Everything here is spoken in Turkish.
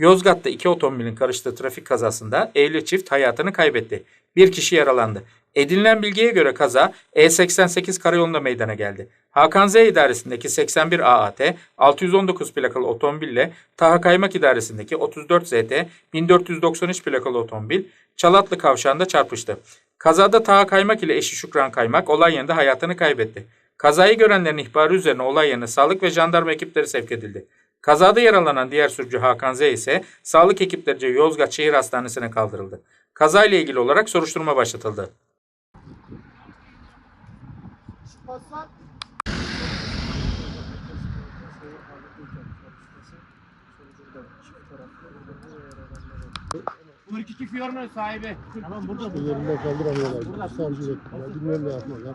Yozgat'ta iki otomobilin karıştığı trafik kazasında evli çift hayatını kaybetti. Bir kişi yaralandı. Edinilen bilgiye göre kaza E88 karayolunda meydana geldi. Hakan Z idaresindeki 81 AAT 619 plakalı otomobille Taha Kaymak idaresindeki 34 ZT 1493 plakalı otomobil Çalatlı kavşağında çarpıştı. Kazada Taha Kaymak ile eşi Şükran Kaymak olay yerinde hayatını kaybetti. Kazayı görenlerin ihbarı üzerine olay yerine sağlık ve jandarma ekipleri sevk edildi. Kazada yaralanan diğer sürücü Hakan Z ise sağlık ekiplerince Yozgat Şehir Hastanesi'ne kaldırıldı. Kazayla ilgili olarak soruşturma başlatıldı. Bu 42 Fiorno'nun sahibi. Yerinde kaldıramıyorlar. Savcı bekliyorlar. Bilmem ne yapıyorlar.